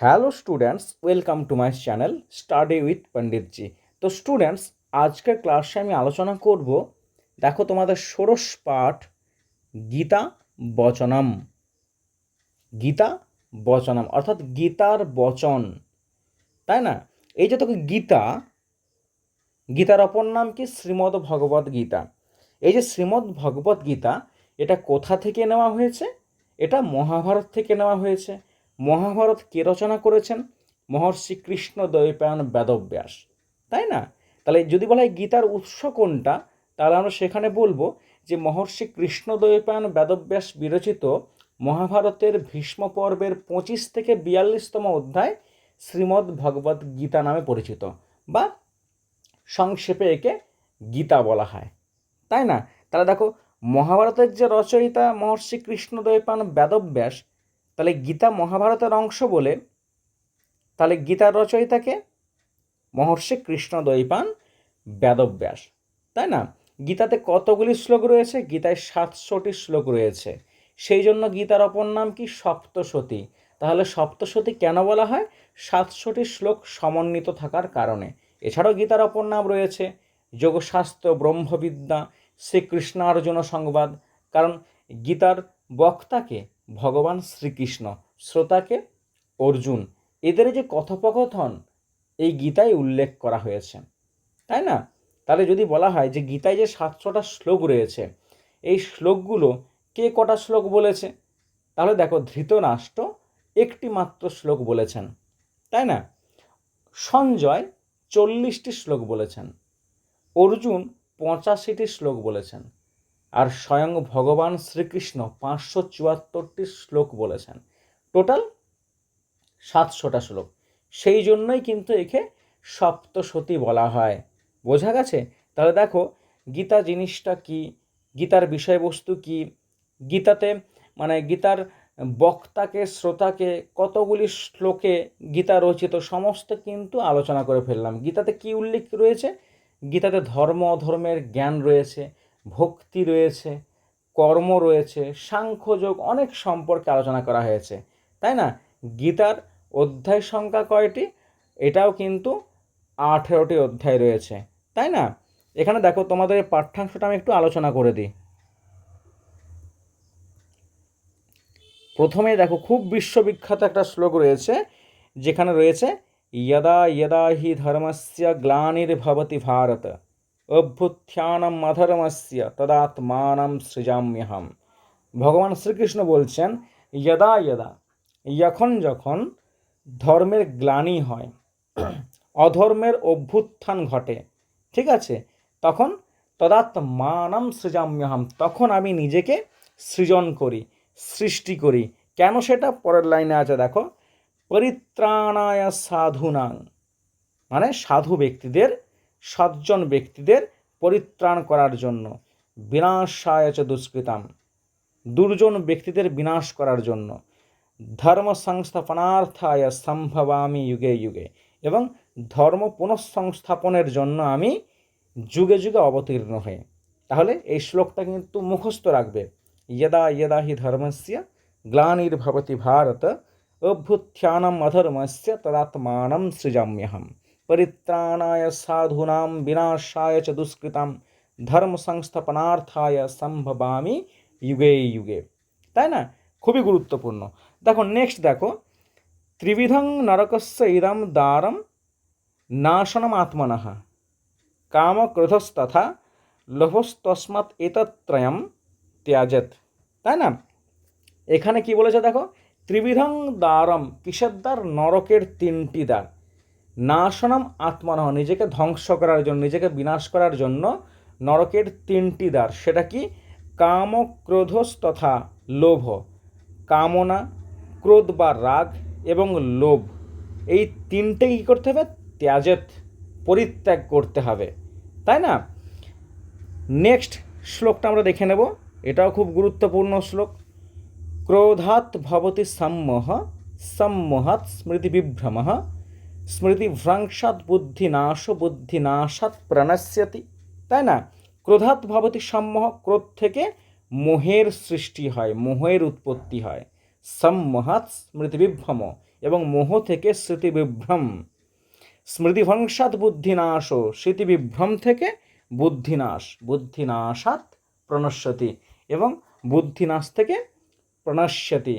Hello students welcome to my channel study with Panditji তো students আজকের ক্লাসে আমি আলোচনা করব, দেখো তোমাদের ষোড়শ পাঠ, গীতা বচনম। গীতা বচনম, অর্থাৎ গীতার বচন, তাই না? এই যে তোকে গীতা, গীতার অপর নাম কি? শ্রীমদ্ ভগবত গীতা। এই যে শ্রীমদ্ ভগবত গীতা, এটা কোথা থেকে নেওয়া হয়েছে? এটা মহাভারত থেকে নেওয়া হয়েছে। মহাভারত কে রচনা করেছেন? মহর্ষি কৃষ্ণ দ্বৈপায়ন বেদব্যাস। তাই না? তাহলে যদি বলা হয় গীতার উৎস কোনটা, তাহলে আমরা সেখানে বলব যে মহর্ষি কৃষ্ণ দ্বৈপায়ন বেদব্যাস বিরচিত মহাভারতের ভীষ্ম পর্বের পঁচিশ থেকে বিয়াল্লিশতম অধ্যায় শ্রীমদ্ ভগবত গীতা নামে পরিচিত, বা সংক্ষেপে একে গীতা বলা হয়। তাই না? তাহলে দেখো, মহাভারতের যে রচয়িতা মহর্ষি কৃষ্ণ দ্বৈপায়ন বেদব্যাস তাহলে গীতা মহাভারতের অংশ বলে, তাহলে গীতার রচয়িতাকে? মহর্ষি কৃষ্ণ দ্বৈপান বেদব্যাস। তাই না? গীতাতে কতগুলি শ্লোক রয়েছে? গীতায় সাতশোটি শ্লোক রয়েছে। সেই জন্য গীতার অপর নাম কি? সপ্তশতী। তাহলে সপ্তশতী কেন বলা হয়? সাতশোটি শ্লোক সমন্বিত থাকার কারণে। এছাড়াও গীতার অপর নাম রয়েছে যোগশাস্ত্র, ব্রহ্মবিদ্যা, শ্রীকৃষ্ণার্জুন সংবাদ। কারণ গীতার বক্তাকে ভগবান শ্রীকৃষ্ণ, শ্রোতাকে অর্জুন, এদের যে কথোপকথন, এই গীতায় উল্লেখ করা হয়েছে। তাই না? তাহলে যদি বলা হয় যে গীতায় যে সাতশোটা শ্লোক রয়েছে, এই শ্লোকগুলো কে কটা শ্লোক বলেছে? তাহলে দেখো, ধৃতরাষ্ট্র একটি মাত্র শ্লোক বলেছেন। তাই না? সঞ্জয় চল্লিশটি শ্লোক বলেছেন। অর্জুন পঁচাশিটি শ্লোক বলেছেন। আর স্বয়ং ভগবান শ্রীকৃষ্ণ পাঁচশো চুয়াত্তরটি শ্লোক বলেছেন। টোটাল সাতশোটা শ্লোক। সেই জন্যই কিন্তু একে সপ্তশতী বলা হয়। বোঝা গেছে? তাহলে দেখো, গীতা জিনিসটা কি? গীতার বিষয়বস্তু কি? গীতাতে মানে গীতার বক্তাকে, শ্রোতাকে কতগুলি শ্লোকে গীতা রচিত, সমস্ত কিন্তু আলোচনা করে ফেললাম। গীতাতে কি উল্লেখ রয়েছে? গীতাতে ধর্ম, অধর্মের জ্ঞান রয়েছে। ভক্তি রয়েছে, কর্ম রয়েছে সাংখ্যযোগ অনেক সম্পর্কে আলোচনা করা হয়েছে। তাই না? গীতার অধ্যায় সংখ্যা কয়টি? এটাও কিন্তু আঠেরোটি অধ্যায় রয়েছে। তাই না? এখানে দেখো, তোমাদের এই পাঠ্যাংশটা আমি একটু আলোচনা করে দিই। প্রথমে দেখো, খুব বিশ্ববিখ্যাত একটা শ্লোক রয়েছে, যেখানে রয়েছে, ইয়দা ইয়দা হি ধর্মস্য গ্লানির্ভবতি ভারত। অভ্যুত্থানম অধর্মস্য তদাত্মানম সৃজাম্যহম। ভগবান শ্রীকৃষ্ণ বলছেন, যদা যদা, যখন যখন ধর্মের গ্লানি হয়, অধর্মের অভ্যুত্থান ঘটে, ঠিক আছে, তখন তদাত্মানম সৃজাম্যহম, তখন আমি নিজেকে সৃজন করি, সৃষ্টি করি। কেন সেটা? পরের লাইনে আছে, দেখো, পরিত্রাণায় সাধুনাং মানে সাধু ব্যক্তিদের সজ্জন ব্যক্তিদের পরিত্রাণ করার জন্য, বিনাশায় চ দুষ্কৃতাম। দুর্জন ব্যক্তিদের বিনাশ করার জন্য ধর্ম সংস্থাপনার্থায় সম্ভবামি যুগে যুগে এবং ধর্ম পুনঃসংস্থাপনের জন্য আমি যুগে যুগে অবতীর্ণ হয়ে তাহলে এই শ্লোকটা কিন্তু মুখস্থ রাখবে। যদা যদা হি ধর্মস্য গ্লানির্ভবতি ভারত, অভ্যুত্থানম অধর্মস্য তদাত্মানম সৃজাম্যহম। পরিত্রাণায় সাধূনাম বিনাশায় চ দুষ্কৃতাম ধর্ম সংস্থাপনার্থায় সম্ভবামি যুগে যুগে তাই না? খুবই গুরুত্বপূর্ণ। দেখো নেক্সট দেখো। ত্রিবিধং নরকস্য ইদম দ্বারম নাশনম আত্মনঃ। কামক্রোধস্তথা লোভস্তস্মাৎ এতত্রয়ম ত্যাজেত। তাই না? এখানে কি বলেছে দেখো? ত্রিবিধং দ্বারম কিসের দ্বার? নরকের তিনটি দ্বার। নাশনম আত্মনহ, নিজেকে ধ্বংস করার জন্য, নিজেকে বিনাশ করার জন্য নরকের তিনটি দ্বার। সেটা কি? কাম ক্রোধস তথা লোভ। কামনা, ক্রোধ বা রাগ এবং লোভ। এই তিনটে কী করতে হবে? ত্যাজেত পরিত্যাগ করতে হবে। তাই না? নেক্সট শ্লোকটা আমরা দেখে নেব। এটাও খুব গুরুত্বপূর্ণ শ্লোক। ক্রোধাৎ ভবতি সম্মোহ, সম্মোহাৎ স্মৃতিবিভ্রম স্মৃতিভ্রংশাৎ বুদ্ধিনাশ বুদ্ধিনাশাৎ প্রণশ্যতি তাই না? ক্রোধাৎ ভবতি সম্মোহ, ক্রোধ থেকে মোহের সৃষ্টি হয়, মোহের উৎপত্তি হয়। সম্মোহাৎ স্মৃতিবিভ্রম এবং মোহ থেকে স্মৃতিবিভ্রম স্মৃতিভংসাৎ বুদ্ধিনাশ স্মৃতিবিভ্রম থেকে বুদ্ধিনাশ বুদ্ধিনাশাৎ প্রণশ্যতি এবং বুদ্ধিনাশ থেকে প্রণশ্যতি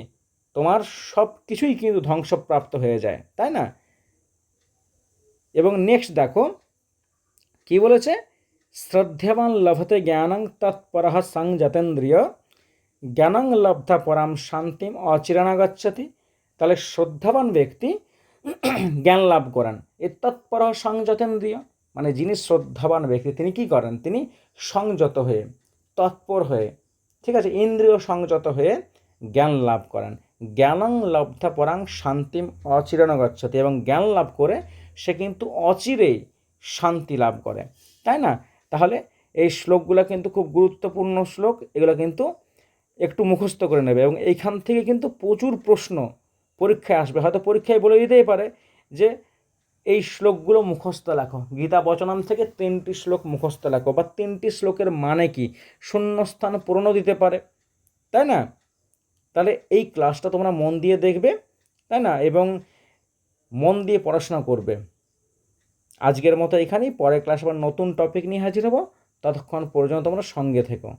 তোমার সব কিছুই কিন্তু ধ্বংসপ্রাপ্ত হয়ে যায়, তাই না? এবং নেক্সট দেখো, কি বলেছে? শ্রদ্ধাবান লভতে জ্ঞানং তৎপর সংযতেন্দ্রিয় জ্ঞানং লব্ধা পরাম শান্তিম অচিরানাগচ্ছতি। তাহলে শ্রদ্ধাবান ব্যক্তি জ্ঞান লাভ করেন। এ তৎপর সংযতেন্দ্রিয় মানে যিনি শ্রদ্ধাবান ব্যক্তি, তিনি কি করেন? তিনি সংযত হয়ে, তৎপর হয়ে, ঠিক আছে? ইন্দ্রিয় সংযত হয়ে জ্ঞান লাভ করেন। জ্ঞানং লব্ধা পরাং শান্তিম অচিরানগচ্ছতি এবং জ্ঞান লাভ করে সে কিন্তু অচিরেই শান্তি লাভ করে, তাই না? তাহলে এই শ্লোকগুলো কিন্তু খুব গুরুত্বপূর্ণ শ্লোক, এগুলো কিন্তু একটু মুখস্থ করে নেবে এবং এইখান থেকে কিন্তু প্রচুর প্রশ্ন পরীক্ষায় আসবে। হয়তো পরীক্ষায় বলে দিতেই পারে যে, এই শ্লোকগুলো মুখস্থ লেখো। গীতা বচনাম থেকে তিনটি শ্লোক মুখস্থ লেখো বা তিনটি শ্লোকের মানে কি? শূন্যস্থান পূরণও দিতে পারে, তাই না? তাহলে এই ক্লাসটা তোমরা মন দিয়ে দেখবে, তাই না? এবং মন দিয়ে পড়াশোনা করবে। আজকের মতো এখানেই, পরের ক্লাস আবার নতুন টপিক নিয়ে হাজির হব। ততক্ষণ পর্যন্ত তোমরা সঙ্গে থেকো।